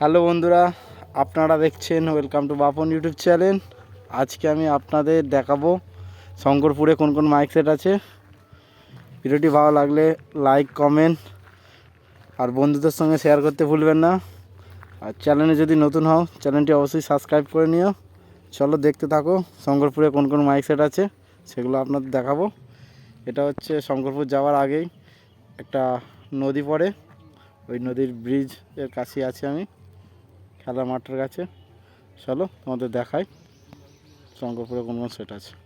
Hello বন্ধুরা, আপনারা দেখছেন welcome to Bapon YouTube channel আজকে আমি আপনাদের দেখাবো শঙ্করপুরে কোন কোন মাইক সেট আছে। ভিডিওটি ভালো লাগলে লাইক কমেন্ট আর বন্ধুদের সঙ্গে শেয়ার করতে ভুলবেন না। আর চ্যানেলে যদি নতুন হও চ্যানেলটি অবশ্যই সাবস্ক্রাইব করে নিও। চলো দেখতে থাকো শঙ্করপুরে কোন কোন মাইক সেট আছে, সেগুলো আপনাদের দেখাবো। এটা হচ্ছে শঙ্করপুর যাওয়ার আগেই একটা নদী পড়ে, ওই নদীর ব্রিজের কাছে আছি আমি। খেলার মাঠের কাছে। চলো তোমাদের দেখাই। শঙ্করপুরে কোন কোন সেট আছে।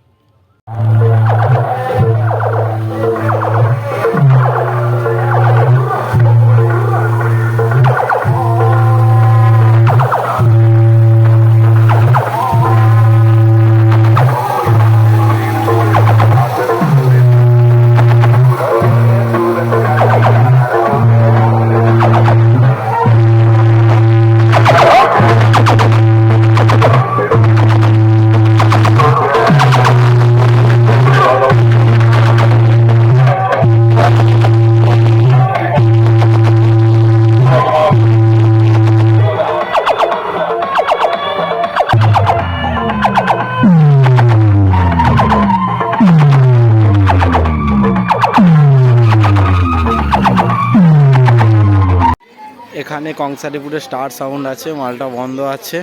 এখানে কংসারিপুরে স্টার সাউন্ড আছে মালটা বন্ধ আছে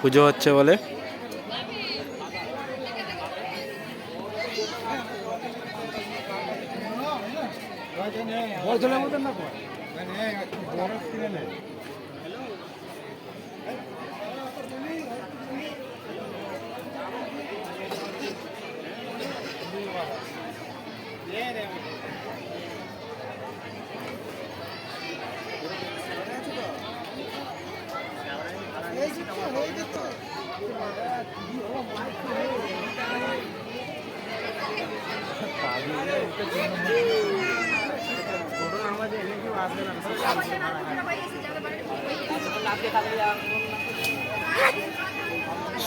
পুজো হচ্ছে বলে।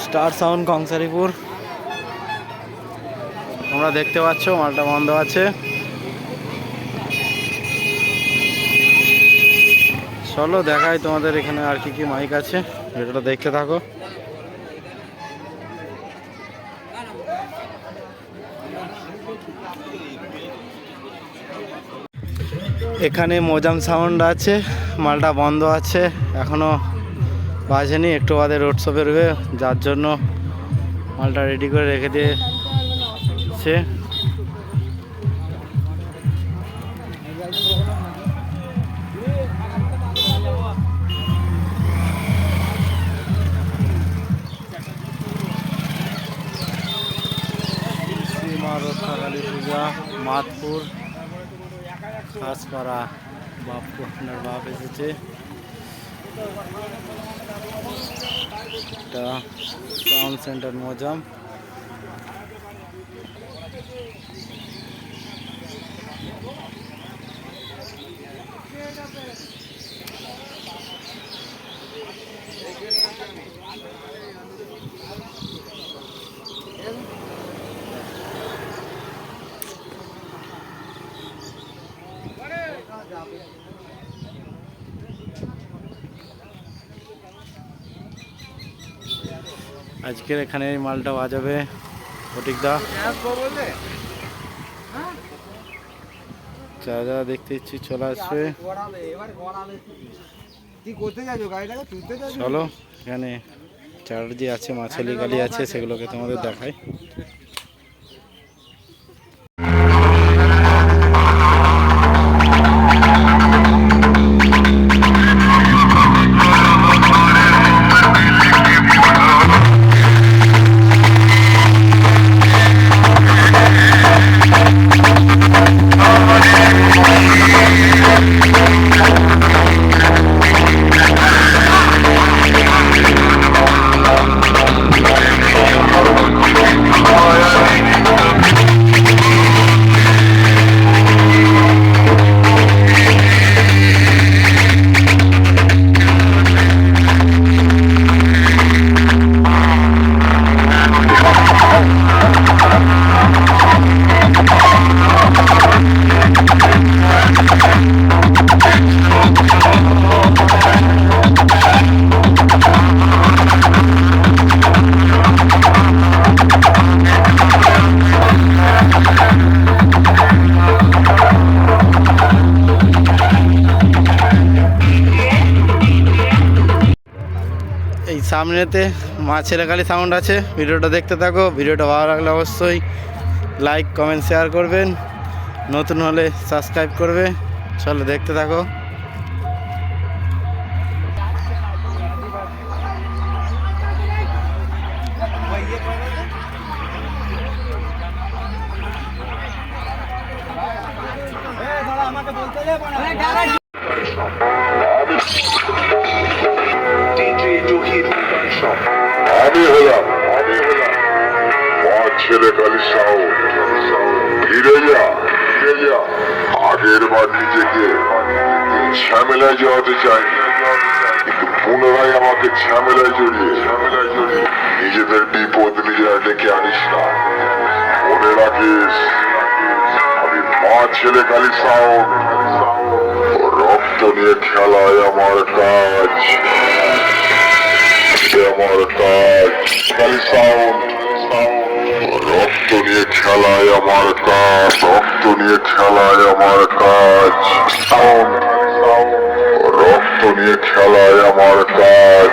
Star sound Kansaripur. তোমরা দেখতে পাচ্ছ, মালটা বন্ধ আছে। চলো দেখাই তোমাদের এখানে আর কি কি মাইক আছে। এটা দেখতে থাকো। এখানে মোজাম সাউন্ড আছে, মালটা বন্ধ আছে, এখনও বাজেনি, একটু বাদে রোড শো বেরোবে, যার জন্য মালটা রেডি করে রেখে দিয়েছে। রক্ষাকালী পূজা মাতপুর খাসপাড়া বাপু আপনার বাপ এসেছে। টাউন সেন্টার মজাম আজকের এখানে এই মালটা বাজাবে ফটিকদা। যা যা দেখতে ইচ্ছি চলে আসবে। চলো, এখানে চার্জি আছে মাছালি গালি আছে, সেগুলোকে তোমাদের দেখাই। সামনেতে মা ছেলেকালি সাউন্ড আছে। ভিডিওটা দেখতে থাকো, ভিডিওটা ভালো লাগলে অবশ্যই লাইক কমেন্ট শেয়ার করবেন। নতুন হলে সাবস্ক্রাইব করবে। চলো দেখতে থাকো। ছেলে কালী সাউ ফিরে যা ফিরে যা আগের বার নিজেকে ঝামেলায় জড়াতে চাই কিন্তু পুনরায় আমাকে ঝামেলায় জড়িয়ে ঝামেলায় জড়িয়ে নিজেদের বিপদ নিজেরা ডেকে আনিস না মনে রাখিস আমি মা ছেলে কালী সাউ রক্ত নিয়ে খেলায় আমার কাজ আমার কাজ খালি সাউন্ড খেলায় আমার কাজ রক্ত নিয়ে খেলায় আমার কাজ। রক্ত নিয়ে খেলায় আমার কাজ।